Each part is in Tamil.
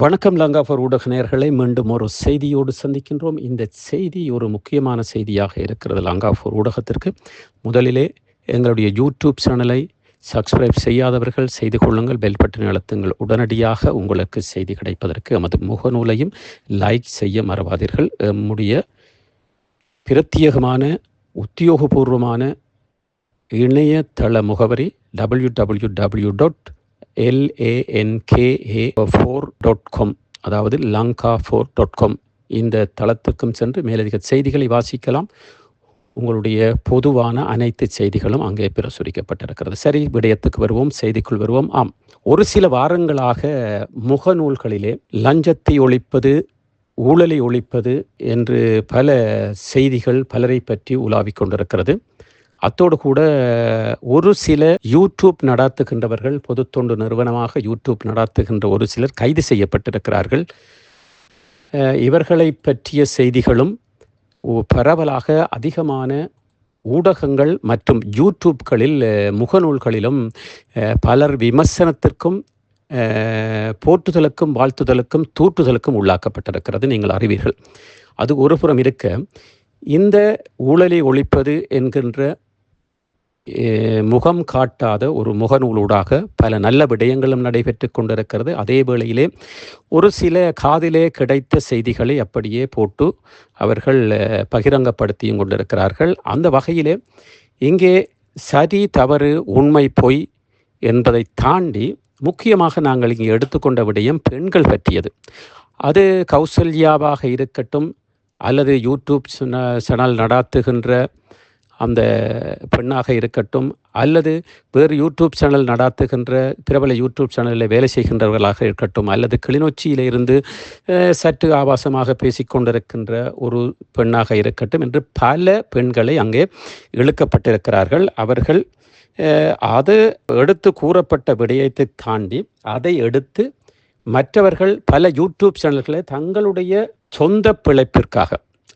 வணக்கம் லங்காஃபர் ஊடக நேர்களை மீண்டும் ஒரு செய்தியோடு சந்திக்கின்றோம். இந்த செய்தி ஒரு முக்கியமான செய்தியாக இருக்கிறது லங்காஃபர் ஊடகத்திற்கு. முதலிலே எங்களுடைய யூடியூப் சேனலை சப்ஸ்கிரைப் செய்யாதவர்கள் செய்து கொள்ளுங்கள் பெல் பட்டன் அழுத்துங்கள். உடனடியாக உங்களுக்கு செய்தி கிடைப்பதற்கு எமது முகநூலையும் லைக் செய்ய மறவாதீர்கள். எம்முடைய பிரத்யேகமான உத்தியோகபூர்வமான இணையதள முகவரி W W W dot L A N K A four dot com அதாவது லங்கா ஃபோர் டாட் காம் இந்த தளத்துக்கும் சென்று மேலதிக செய்திகளை வாசிக்கலாம். உங்களுடைய பொதுவான அனைத்து செய்திகளும் அங்கே பிரசுரிக்கப்பட்டிருக்கிறது. சரி விடயத்துக்கு வருவோம் செய்திக்குள் வருவோம். ஆம் ஒரு சில வாரங்களாக முகநூல்களிலே லஞ்சத்தை ஒழிப்பது ஊழலை ஒழிப்பது என்று பல செய்திகள் பலரை பற்றி உலாவிக் கொண்டிருக்கிறது. அத்தோடு கூட ஒரு சில யூடியூப் நடாத்துகின்றவர்கள் பொது தொண்டு நிறுவனமாக யூடியூப் நடாத்துகின்ற ஒரு சிலர் கைது செய்யப்பட்டிருக்கிறார்கள். இவர்களை பற்றிய செய்திகளும் பரவலாக அதிகமான ஊடகங்கள் மற்றும் யூடியூப்களில் முகநூல்களிலும் பலர் விமர்சனத்திற்கும் போற்றுதலுக்கும் வாழ்த்துதலுக்கும் தூற்றுதலுக்கும் உள்ளாக்கப்பட்டிருக்கிறது. நீங்கள் அறிவீர்கள். அது ஒருபுறம் இருக்க இந்த ஊழலை ஒழிப்பது என்கின்ற முகம் காட்டாத ஒரு முகநூலூடாக பல நல்ல விடயங்களும் நடைபெற்று கொண்டிருக்கிறது. அதே வேளையிலே ஒரு சில காதிலே கிடைத்த செய்திகளை அப்படியே போட்டு அவர்கள் பகிரங்கப்படுத்தியும் கொண்டிருக்கிறார்கள். அந்த வகையிலே இங்கே சரி தவறு உண்மை பொய் என்பதை தாண்டி முக்கியமாக நாங்கள் இங்கே எடுத்துக்கொண்ட விடயம் பெண்கள் பற்றியது. அது கௌசல்யாவாக இருக்கட்டும் அல்லது யூடியூப் சேனல் நடாத்துகின்ற அந்த பெண்ணாக இருக்கட்டும் அல்லது வேறு யூடியூப் சேனல் நடாத்துகின்ற பிரபல யூடியூப் சேனலில் வேலை செய்கின்றவர்களாக இருக்கட்டும் அல்லது கிளிநொச்சியிலிருந்து சற்று ஆபாசமாக பேசிக்கொண்டிருக்கின்ற ஒரு பெண்ணாக இருக்கட்டும் என்று பல பெண்களை அங்கே இழுக்கப்பட்டிருக்கிறார்கள். அவர்கள் அது எடுத்து கூறப்பட்ட விடயத்தை தாண்டி அதை எடுத்து மற்றவர்கள் பல யூடியூப் சேனல்களை தங்களுடைய சொந்த பிழைப்பிற்காக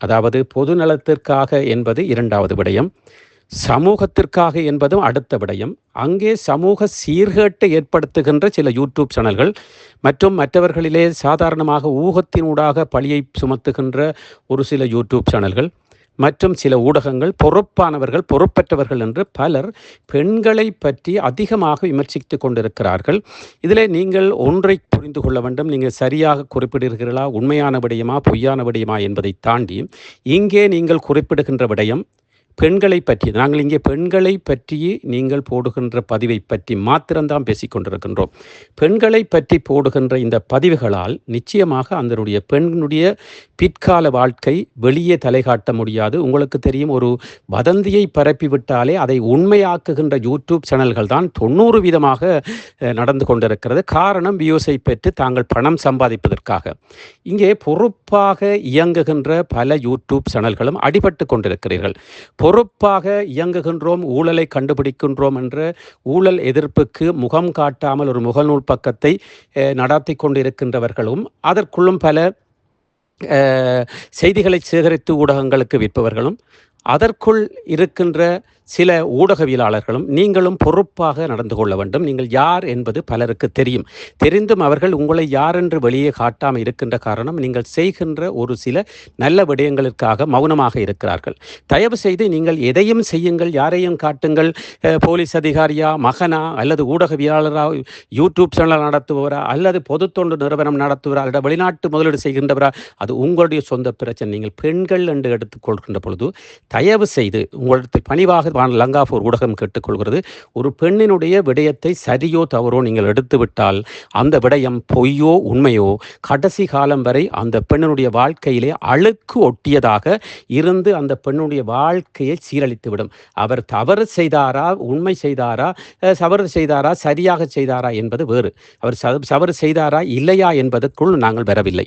அதாவது பொது நலத்திற்காக என்பது இரண்டாவது விடயம் சமூகத்திற்காக என்பதும் அடுத்த விடயம். அங்கே சமூக சீர்கேட்டை ஏற்படுத்துகின்ற சில யூடியூப் சேனல்கள் மற்றும் மற்றவர்களிலே சாதாரணமாக ஊகத்தினூடாக பழியை சுமத்துகின்ற ஒரு சில யூடியூப் சேனல்கள் மற்றும் சில ஊடகங்கள் பொறுப்பானவர்கள் பொறுப்பற்றவர்கள் என்று பலர் பெண்களை பற்றி அதிகமாக விமர்சித்து கொண்டிருக்கிறார்கள். இதில் நீங்கள் ஒன்றை புரிந்து கொள்ள வேண்டும். நீங்கள் சரியாக குறிப்பிடுகிறீர்களா? உண்மையான விடயமா பொய்யான விடயமா என்பதை தாண்டி இங்கே நீங்கள் குறிப்பிடுகின்ற விடயம் பெண்களை பற்றி நாங்கள் இங்கே பெண்களை பற்றி நீங்கள் போடுகின்ற பதிவை பற்றி மாத்திரம்தான் பேசிக் கொண்டிருக்கின்றோம். பெண்களை பற்றி போடுகின்ற இந்த பதிவுகளால் நிச்சயமாக அதனுடைய பெண்ணுடைய பிற்கால வாழ்க்கை வெளியே தலை காட்ட முடியாது. உங்களுக்கு தெரியும் ஒரு வதந்தியை பரப்பிவிட்டாலே அதை உண்மையாக்குகின்ற யூடியூப் சேனல்கள் தான் தொண்ணூறு வீதமாக நடந்து கொண்டிருக்கிறது. காரணம் வியூஸை பெற்று தாங்கள் பணம் சம்பாதிப்பதற்காக. இங்கே பொறுப்பாக இயங்குகின்ற பல யூடியூப் சேனல்களும் அடிபட்டு கொண்டிருக்கிறீர்கள். பொறுப்பாக இயங்குகின்றோம் ஊழலை கண்டுபிடிக்கின்றோம் என்ற ஊழல் எதிர்ப்புக்கு முகம் காட்டாமல் ஒரு முகநூல் பக்கத்தை நடாத்தி நடத்தி கொண்டிருக்கின்றவர்களும் அதற்குள்ளும் பல செய்திகளை சேகரித்து ஊடகங்களுக்கு விற்பவர்களும் அதற்குள் இருக்கின்ற சில ஊடகவியலாளர்களும் நீங்களும் பொறுப்பாக நடந்து கொள்ள வேண்டும். நீங்கள் யார் என்பது பலருக்கு தெரியும். தெரிந்தும் அவர்கள் உங்களை யார் என்று வெளியே காட்டாமல் இருக்கின்ற காரணம் நீங்கள் செய்கின்ற ஒரு சில நல்ல விடயங்களுக்காக மௌனமாக இருக்கிறார்கள். தயவு செய்து நீங்கள் எதையும் செய்யுங்கள் யாரையும் காட்டுங்கள். போலீஸ் அதிகாரியா மகனா அல்லது ஊடகவியலாளரா யூடியூப் சேனல் நடத்துபவரா அல்லது பொது தொண்டு நிறுவனம் நடத்துவரா அல்லது வெளிநாட்டு முதலீடு செய்கின்றவரா அது உங்களுடைய சொந்த பிரச்சனை. நீங்கள் பெண்கள் என்று எடுத்துக்கொள்கின்ற பொழுது தயவு செய்து உங்களிடத்தில் பணிவாக லங்காஃப் ஒரு ஊடகம் கேட்டுக்கொள்கிறது. ஒரு பெண்ணினுடைய விடயத்தை சரியோ தவறோ நீங்கள் எடுத்துவிட்டால் அந்த விடயம் பொய்யோ உண்மையோ கடைசி காலம் வரை அந்த பெண்ணினுடைய வாழ்க்கையிலே அழுக்கு ஒட்டியதாக இருந்து அந்த பெண்ணுடைய வாழ்க்கையை சீரழித்துவிடும். அவர் தவறு செய்தாரா உண்மை செய்தாரா தவறு செய்தாரா சரியாக செய்தாரா என்பது வேறு. அவர் தவறு செய்தாரா இல்லையா என்பதற்குள் நாங்கள் வரவில்லை.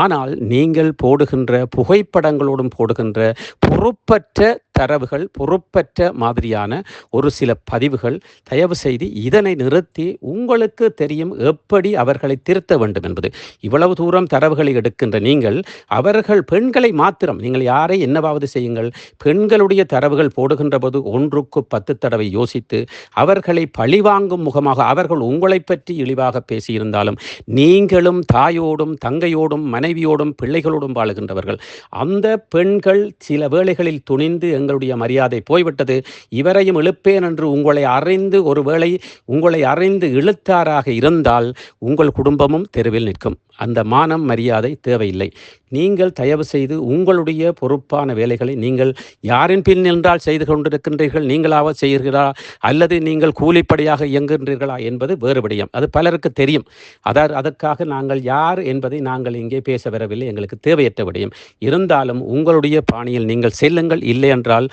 ஆனால் நீங்கள் போடுகின்ற புகைப்படங்களோடும் போடுகின்ற பொறுப்பற்ற தரவுகள் பொறுப்பற்ற மாதிரியான ஒரு சில பதிவுகள் தயவு செய்து இதனை நிறுத்தி உங்களுக்கு தெரியும் எப்படி அவர்களை திருத்த வேண்டும் என்பது. இவ்வளவு தூரம் தரவுகளை எடுக்கின்ற நீங்கள் அவர்கள் பெண்களை மாத்திரம் நீங்கள் யாரை என்னவாவது செய்யுங்கள் பெண்களுடைய தரவுகள் போடுகின்ற போது ஒன்றுக்கு பத்து தடவை யோசித்து அவர்களை பழிவாங்கும் முகமாக அவர்கள் உங்களை பற்றி இழிவாக பேசியிருந்தாலும் நீங்களும் தாயோடும் தங்கையோடும் மனைவியோடும் பிள்ளைகளோடும் வாழுகின்றவர்கள் அந்த பெண்கள் சில வேளைகளில் துணிந்து தங்களுடைய மரியாதை போய்விட்டது. இவரையும் இழுப்பேன் என்று உங்களை அறிந்து ஒருவேளை உங்களை அறிந்து இழுத்தாராக இருந்தால் உங்கள் குடும்பமும் தெருவில் நிற்கும். அந்த மானம் மரியாதை தேவையில்லை. நீங்கள் தயவு செய்து உங்களுடைய பொறுப்பான வேலைகளை நீங்கள் யாரின் பின் நின்றால் செய்து கொண்டிருக்கின்றீர்கள் நீங்களாக செய்கிறீர்களா? அல்லது நீங்கள் கூலிப்படியாக இயங்குகின்றீர்களா என்பது வேறுபடியும் அது பலருக்கு தெரியும். அதாவது அதற்காக நாங்கள் யார் என்பதை நாங்கள் இங்கே பேச வரவில்லை. எங்களுக்கு தேவையற்ற விடயம். இருந்தாலும் உங்களுடைய பாணியில் நீங்கள் செல்லுங்கள். இல்லை என்றால்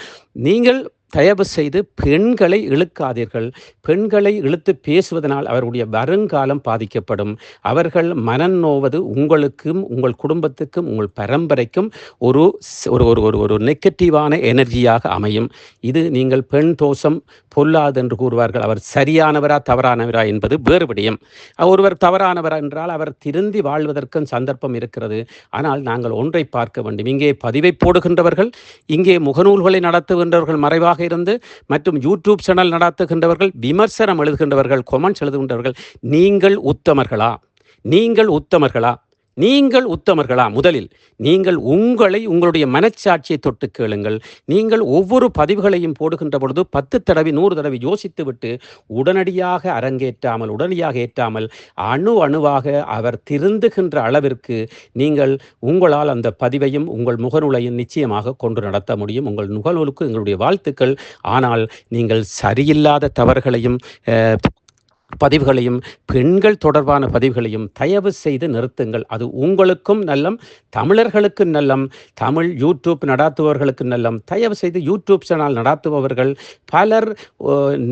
நீங்கள் தயவு செய்து பெண்களை இழுக்காதீர்கள். பெண்களை இழுத்து பேசுவதனால் அவருடைய வருங்காலம் பாதிக்கப்படும். அவர்கள் மனம் நோவது உங்களுக்கும் உங்கள் குடும்பத்துக்கும் உங்கள் பரம்பரைக்கும் ஒரு ஒரு ஒரு ஒரு ஒரு நெகட்டிவான எனர்ஜியாக அமையும். இது நீங்கள் பெண் தோஷம் பொல்லாது என்று கூறுவார்கள். அவர் சரியானவரா தவறானவரா என்பது வேறு விடயம். ஒருவர் தவறானவரா என்றால் அவர் திருந்தி வாழ்வதற்கும் சந்தர்ப்பம் இருக்கிறது. ஆனால் நாங்கள் ஒன்றை பார்க்க வேண்டும். இங்கே பதிவை போடுகின்றவர்கள் இங்கே முகநூல்களை நடத்துகின்றவர்கள் மறைவாக இருந்து மற்றும் யூடியூப் சேனல் நடத்துகின்றவர்கள் விமர்சனம் எழுதுகின்றவர்கள் கொமெண்ட்ஸ் எழுதுகின்றவர்கள் நீங்கள் உத்தமர்களா? நீங்கள் உத்தமர்களா? நீங்கள் உத்தமர்களா? முதலில் நீங்கள் உங்களை உங்களுடைய மனச்சாட்சியை தொட்டு கேளுங்கள். நீங்கள் ஒவ்வொரு பதிவுகளையும் போடுகின்ற பொழுது பத்து தடவை நூறு தடவை யோசித்து விட்டு உடனடியாக அரங்கேற்றாமல் உடனடியாக ஏற்றாமல் அணு அணுவாக அவர் திருந்துகின்ற அளவிற்கு நீங்கள் உங்களால் அந்த பதிவையும் உங்கள் முகநூலையும் நிச்சயமாக கொண்டு நடத்த முடியும். உங்கள் முகநூலுக்கு எங்களுடைய வாழ்த்துக்கள். ஆனால் நீங்கள் சரியில்லாத தவறுகளையும் பதிவுகளையும் பெண்கள் தொடர்பான பதிவுகளையும் தயவு செய்து நிறுத்துங்கள். அது உங்களுக்கும் நல்லம் தமிழர்களுக்கு நல்லம் தமிழ் யூடியூப் நடத்துபவர்களுக்கு நல்லம். தயவு செய்து யூடியூப் சேனல் நடத்துபவர்கள் பலர்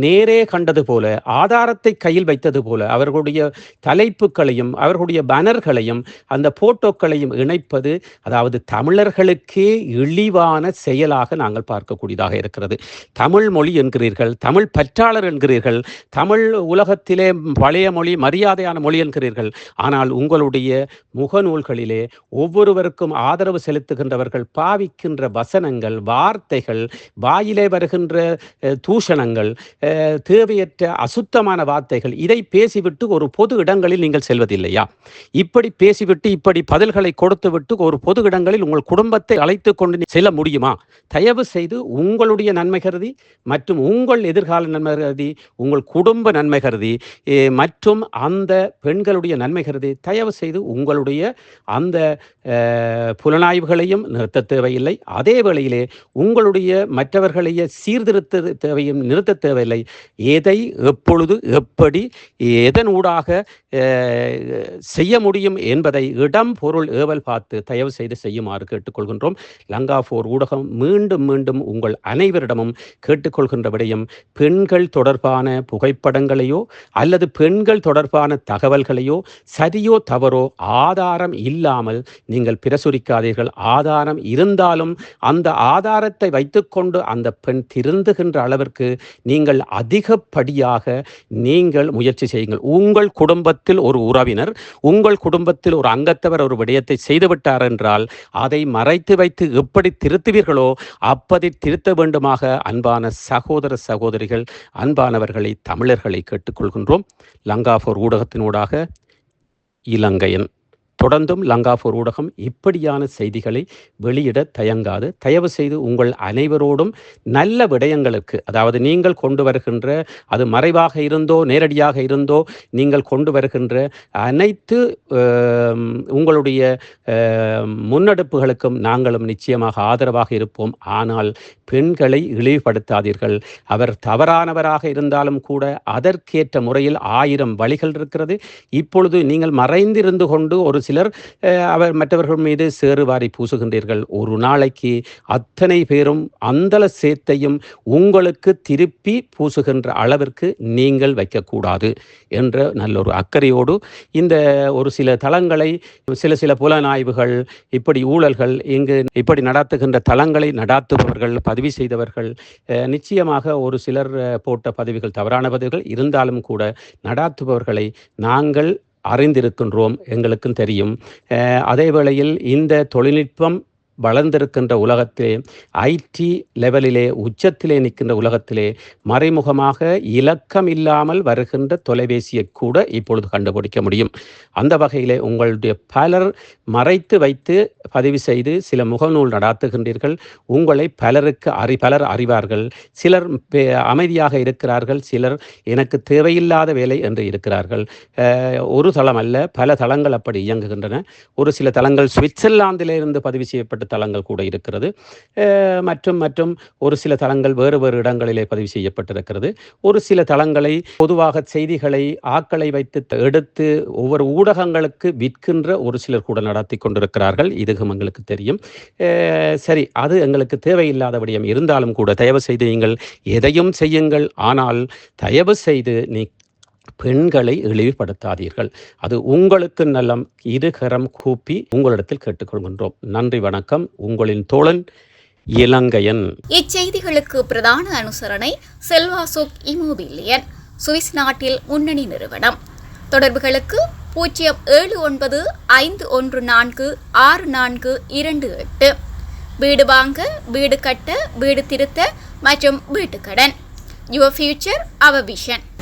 நேரே கண்டது போல ஆதாரத்தை கையில் வைத்தது போல அவர்களுடைய தலைப்புகளையும் அவர்களுடைய பேனர்களையும் அந்த போட்டோக்களையும் இணைப்பது அதாவது தமிழர்களுக்கே இழிவான செயலாக நாங்கள் பார்க்கக்கூடியதாக இருக்கிறது. தமிழ் மொழி என்கிறீர்கள் தமிழ் பற்றாளர் என்கிறீர்கள் தமிழ் உலகத்தில் உலகத்திலே பழைய மொழி மரியாதையான மொழி என்கிறீர்கள். ஆனால் உங்களுடைய முகநூல்களிலே ஒவ்வொருவருக்கும் ஆதரவு செலுத்துகின்றவர்கள் பாவிக்கின்ற வசனங்கள் வார்த்தைகள் வாயிலே வருகின்ற தூஷணங்கள் தேவையற்ற அசுத்தமான வார்த்தைகள் இதை பேசிவிட்டு ஒரு பொது இடங்களில் நீங்கள் செல்வதில்லையா? இப்படி பேசிவிட்டு இப்படி பதில்களை கொடுத்துவிட்டு ஒரு பொது இடங்களில் உங்கள் குடும்பத்தை அழைத்து கொண்டு செல்ல முடியுமா? தயவு செய்து உங்களுடைய நன்மை கருதி மற்றும் உங்கள் எதிர்கால நன்மை கருதி உங்கள் குடும்ப நன்மை கருதி மற்றும் அந்த பெண்களுடைய நன்மை கருதி தயவு செய்து உங்களுடைய அந்த புலனாய்வுகளையும் நிறுத்த தேவையில்லை. அதே வேளையிலே உங்களுடைய மற்றவர்களைய சீர்திருத்த தேவையும் நிறுத்த தேவையில்லை. எதை எப்பொழுது எப்படி எதன் ஊடாக செய்ய முடியும் என்பதை இடம் பொருள் ஏவல் பார்த்து தயவு செய்து செய்யுமாறு கேட்டுக்கொள்கின்றோம். லங்கா போர் ஊடகம் மீண்டும் மீண்டும் உங்கள் அனைவரிடமும் கேட்டுக்கொள்கின்ற விடயம் பெண்கள் தொடர்பான புகைப்படங்களையோ அல்லது பெண்கள் தொடர்பான தகவல்களையோ சரியோ தவறோ ஆதாரம் இல்லாமல் நீங்கள் பிரசுரிக்காதீர்கள். ஆதாரம் இருந்தாலும் அந்த ஆதாரத்தை வைத்துக்கொண்டு அந்த பெண் திருந்துகின்ற அளவிற்கு நீங்கள் அதிகப்படியாக நீங்கள் முயற்சி செய்யுங்கள். உங்கள் குடும்பத்தில் ஒரு உறவினர் உங்கள் குடும்பத்தில் ஒரு அங்கத்தவர் ஒரு விடயத்தை செய்துவிட்டார் என்றால் அதை மறைத்து வைத்து எப்படி திருத்துவீர்களோ அப்பதை திருத்த வேண்டுமாக அன்பான சகோதர சகோதரிகள் அன்பானவர்களை தமிழர்களை கேட்டுக்கொள்கின்றோம் லங்காஃபோர் ஊடகத்தினூடாக இலங்கையன். தொடர்ந்தும் லங்காபூர் ஊடகம் இப்படியான செய்திகளை வெளியிட தயங்காது. தயவு செய்து உங்கள் அனைவரோடும் நல்ல விடயங்களுக்கு அதாவது நீங்கள் கொண்டு வருகின்ற அது மறைவாக இருந்தோ நேரடியாக இருந்தோ நீங்கள் கொண்டு வருகின்ற அனைத்து உங்களுடைய முன்னெடுப்புகளுக்கும் நாங்களும் நிச்சயமாக ஆதரவாக இருப்போம். ஆனால் பெண்களை இழிவுபடுத்தாதீர்கள். அவர் தவறானவராக இருந்தாலும் கூட அதற்கேற்ற முறையில் ஆயிரம் வழிகள் இருக்கிறது. இப்பொழுது நீங்கள் மறைந்திருந்து கொண்டு ஒரு சிலர் அவர் மற்றவர்கள் மீது சேறு வாரி பூசுகின்றீர்கள். ஒரு நாளைக்கு அத்தனை பேரும் அந்தல சேத்தையும் உங்களுக்கு திருப்பி பூசுகின்ற அளவிற்கு நீங்கள் வைக்கக்கூடாது என்ற நல்ல ஒரு அக்கறையோடு இந்த ஒரு சில தளங்களை சில சில புலனாய்வுகள் இப்படி ஊழல்கள் இங்கு இப்படி நடாத்துகின்ற தளங்களை நடாத்துபவர்கள் பதிவு செய்தவர்கள் நிச்சயமாக ஒரு சிலர் போட்ட பதவிகள் தவறான பதவிகள் இருந்தாலும் கூட நடாத்துபவர்களை நாங்கள் அறிந்திருக்கின்றோம் எங்களுக்கும் தெரியும். அதே வேளையில் இந்த தொழில்நுட்பம் வளர்ந்திருக்கின்ற உலகத்திலே ஐடி லெவலிலே உச்சத்திலே நிற்கின்ற உலகத்திலே மறைமுகமாக இலக்கம் இல்லாமல் வருகின்ற தொலைபேசியை கூட இப்பொழுது கண்டுபிடிக்க முடியும். அந்த வகையிலே உங்களுடைய பலர் மறைத்து வைத்து பதிவு செய்து சில முகநூல் நடாத்துகின்றீர்கள். உங்களை பலருக்கு அறி பலர் அறிவார்கள். சிலர் பே- அமைதியாக இருக்கிறார்கள். சிலர் எனக்கு தேவையில்லாத வேலை என்று இருக்கிறார்கள். ஒரு தளம் அல்ல பல தளங்கள் அப்படி இயங்குகின்றன. ஒரு சில தளங்கள் சுவிட்சர்லாந்திலிருந்து பதிவு செய்யப்பட்ட தளங்கள் கூட இருக்கிறது. மற்றும் மற்றும் ஒரு சில தளங்கள் வேறு வேறு இடங்களிலே பதிவு செய்யப்பட்டிருக்கிறது. ஒரு சில தளங்களை பொதுவாக செய்திகளை ஆக்களை வைத்து எடுத்து ஒவ்வொரு ஊடகங்களுக்கு விற்கின்ற ஒரு சிலர் கூட நடத்தி கொண்டிருக்கிறார்கள். இதுவும் எங்களுக்கு தெரியும். சரி அது எங்களுக்கு தேவையில்லாத விடயம் இருந்தாலும் கூட தயவு செய்து நீங்கள் எதையும் செய்யுங்கள். ஆனால் தயவு செய்து நீ பெண்களை இழிவுபடுத்தாதீர்கள். அது உங்களுக்கு நலம் இருகரம் கூப்பி உங்களிடத்தில் கேட்டுக்கொள்கின்றோம். நன்றி வணக்கம். உங்களின் தோழன் இலங்கையன் இச்செய்திகளுக்கு பிரதான அனுசரணை செல்வாசுக் இமோபிலியன் சுவிஸ் நாட்டில் முன்னணி நிறுவனம். தொடர்புகளுக்கு பூஜ்ஜியம் ஏழு ஒன்பது ஐந்து ஒன்று நான்கு ஆறு நான்கு இரண்டு எட்டு. வீடு வாங்க வீடு கட்ட வீடு திருத்த மற்றும் வீட்டுக்கடன். Your future our vision